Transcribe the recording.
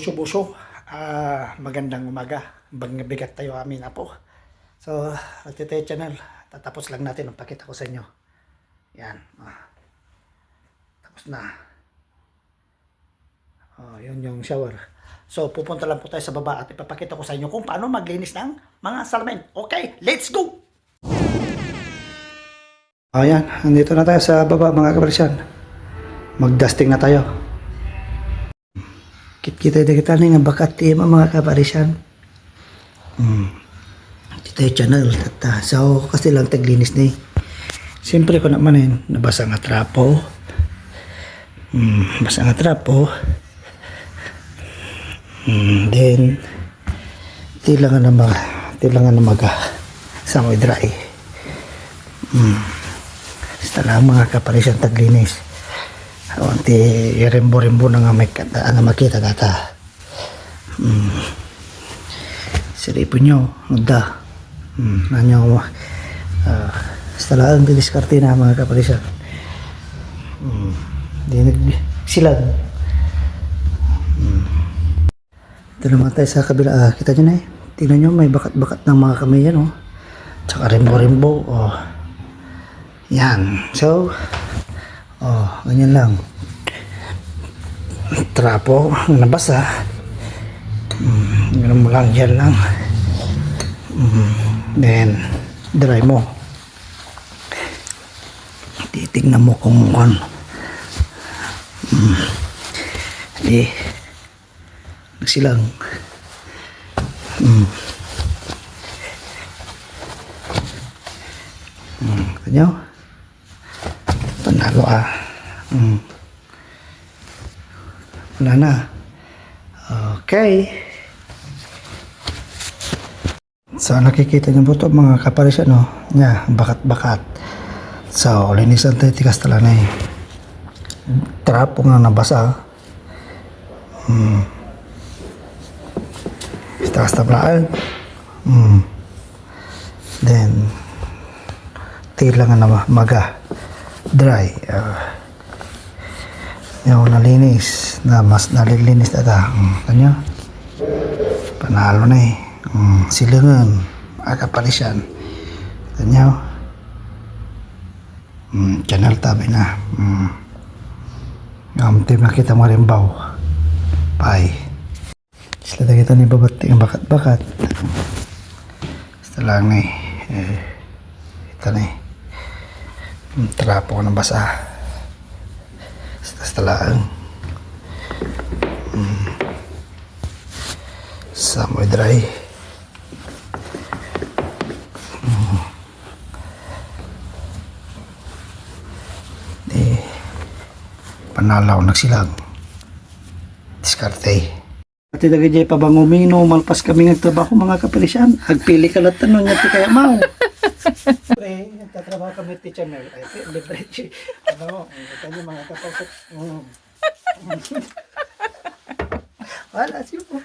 Buso-buso, ah, magandang umaga. Bigat tayo amin na po. So, Atite Channel, tatapos lang natin ang pakita ko sa inyo. Yan. ah. Tapos na. Oh, yun yung shower. So, pupunta lang po tayo sa baba at ipapakita ko sa inyo kung paano maglinis ng mga salamin. Okay, let's go! Ayan, andito na tayo sa baba mga kabarisyan. Mag-dusting na tayo. Kit-kita kita nga bakat tema mga kabarisyan. Hmm. Kita yung channel. Tata. So, kasi lang taglinis ni. Siyempre ko naman eh, nabasa nga trapo. Hmm, basa nga trapo. Hmm, then, tilangan na mag, tilangan na mag, sa dry. Hmm. Basta lang mga kaparisyan taglinis. Awanti rembo-rembo na nga may kata, na makita data. Hmm. Siripon nyo, nagda. Hmm. Nanyo, uh, basta lang didiskarte na mga kaparisyan. Hmm. Di nag silag. Hmm. Ito naman tayo sa kabila. Ah, kita nyo na eh. Tingnan nyo, may bakat-bakat ng mga kamay yan, oh. Tsaka rembo-rembo, oh. Yan. So, oh, ganyan lang. Trapo, nabasa. Mm, ganun mo lang, yan lang. Mm, then, dry mo. Titignan mo kung ano. Mm, eh, nagsilang. Mm. Mm, kanyo? Panalo ah. Mm. Wala na. Okay. So nakikita niyo po ito mga kaparis ano, niya, bakat-bakat. So, linisan tayo tikas tala na eh. Trapo nga nabasa. Hmm. Tikas tablaan. Hmm. Then, tila nga na maga. Dry. Uh, yung nalinis na mas nalilinis na ta. Hmm. Kanya? Panalo na eh. Hmm. Silangan. Akapalisyan. Kanya? Hmm. Channel tabi na. Hmm. Um, team nakita mo rin baw. Bye. Sila na kita ni babati ang bakat-bakat. Basta lang eh. eh ito na eh. Hmm, Trapo ng basa. Basta lang. Hmm. Samoy dry. Hmm. Eh, panalaw nagsilag. Diskarte. Ati dagay pa bang umino, malpas kami nagtrabaho mga kapilisyan. Agpili ka lang tanong niya kaya mau. Eh, nagtatrabaho kami ti channel. Ay, libre. Ano, niyo mga kapasok. Mm. Wala siya po.